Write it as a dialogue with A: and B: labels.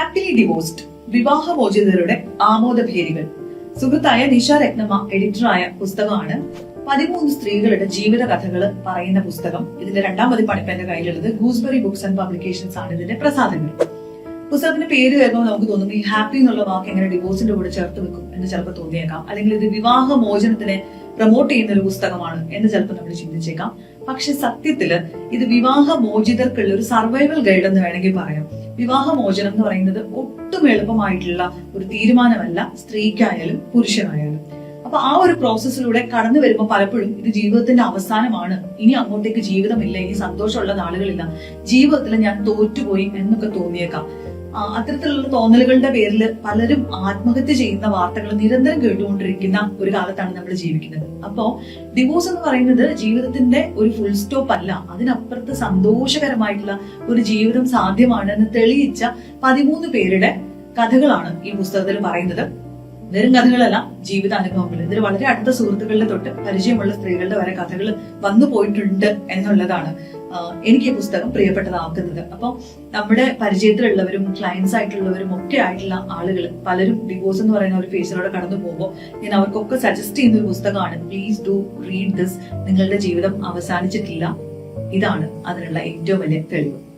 A: Happily divorced വിവാഹമോചിതരുടെ ആമോദഭേരികൾ. സുഹൃത്തായ നിഷ രത്നമ എഡിറ്ററായ പുസ്തകമാണ്. പതിമൂന്ന് സ്ത്രീകളുടെ ജീവിത കഥകൾ പറയുന്ന പുസ്തകം. ഇതിന്റെ രണ്ടാം പതിപ്പാണ് എന്റെ കയ്യിലുള്ളത്. ഗൂസ്ബറി ബുക്സ് ആൻഡ് പബ്ലിക്കേഷൻസ് ആണ് ഇതിന്റെ പ്രസാദങ്ങൾ പുസ്തകത്തിന്റെ പേര് കേൾക്കുമ്പോൾ നമുക്ക് തോന്നും ഈ ഹാപ്പി എന്നുള്ള വാക്ക് എങ്ങനെ ഡിവോഴ്സിന്റെ കൂടെ ചേർത്ത് വെക്കും? എന്ന് ചിലപ്പോൾ തോന്നിയേക്കാം. അല്ലെങ്കിൽ ഇത് വിവാഹ മോചനത്തിനെ പ്രൊമോട്ട് ചെയ്യുന്ന ഒരു പുസ്തകമാണ് എന്ന് ചിലപ്പോൾ നമ്മൾ ചിന്തിച്ചേക്കാം. പക്ഷെ സത്യത്തിൽ ഇത് വിവാഹ മോചിതർക്കുള്ള ഒരു സർവൈവൽ ഗൈഡ് എന്ന് വേണമെങ്കിൽ പറയാം. വിവാഹ മോചനം എന്ന് പറയുന്നത് ഒട്ടും എളുപ്പമായിട്ടുള്ള ഒരു തീരുമാനമല്ല സ്ത്രീക്കായാലും പുരുഷനായാലും. അപ്പൊ ആ ഒരു പ്രോസസ്സിലൂടെ കടന്നു വരുമ്പോൾ പലപ്പോഴും ഇത് ജീവിതത്തിന്റെ അവസാനമാണ്. ഇനി അങ്ങോട്ടേക്ക് ജീവിതമില്ല ഇനി സന്തോഷമുള്ള നാളുകളില്ല. ജീവിതത്തിൽ ഞാൻ തോറ്റുപോയി എന്നൊക്കെ തോന്നിയേക്കാം. അത്തരത്തിലുള്ള തോന്നലുകളുടെ പേരിൽ പലരും ആത്മഹത്യ ചെയ്യുന്ന വാർത്തകൾ നിരന്തരം കേട്ടുകൊണ്ടിരിക്കുന്ന ഒരു കാലത്താണ് നമ്മൾ ജീവിക്കുന്നത്. അപ്പോ ഡിവോഴ്സ് എന്ന് പറയുന്നത് ജീവിതത്തിന്റെ ഒരു ഫുൾ സ്റ്റോപ്പ് അല്ല. അതിനപ്പുറത്ത് സന്തോഷകരമായിട്ടുള്ള ഒരു ജീവിതം സാധ്യമാണെന്ന് തെളിയിച്ച പതിമൂന്ന് പേരുടെ കഥകളാണ് ഈ പുസ്തകത്തിൽ പറയുന്നത്. വെറും കഥകളല്ല ജീവിത അനുഭവങ്ങൾ ഇതിൽ വളരെ അടുത്ത സുഹൃത്തുക്കളുടെ തൊട്ട് പരിചയമുള്ള സ്ത്രീകളുടെ വരെ കഥകൾ വന്നു പോയിട്ടുണ്ട് എന്നുള്ളതാണ് എനിക്ക് ഈ പുസ്തകം പ്രിയപ്പെട്ടതാക്കുന്നത്. അപ്പോൾ നമ്മുടെ പരിചയത്തിലുള്ളവരും ക്ലയൻസ് ആയിട്ടുള്ളവരും ഒക്കെ ആയിട്ടുള്ള ആളുകൾ പലരും ഡിവോഴ്സ് എന്ന് പറയുന്ന ഒരു ഫേസിലൂടെ കടന്നു പോകുമ്പോൾ ഞാൻ അവർക്കൊക്കെ സജസ്റ്റ് ചെയ്യുന്ന ഒരു പുസ്തകമാണ് പ്ലീസ് ഡു റീഡ് ദിസ് നിങ്ങളുടെ ജീവിതം അവസാനിച്ചിട്ടില്ല. ഇതാണ് അതിനുള്ള ഏറ്റവും വലിയ തെളിവ്.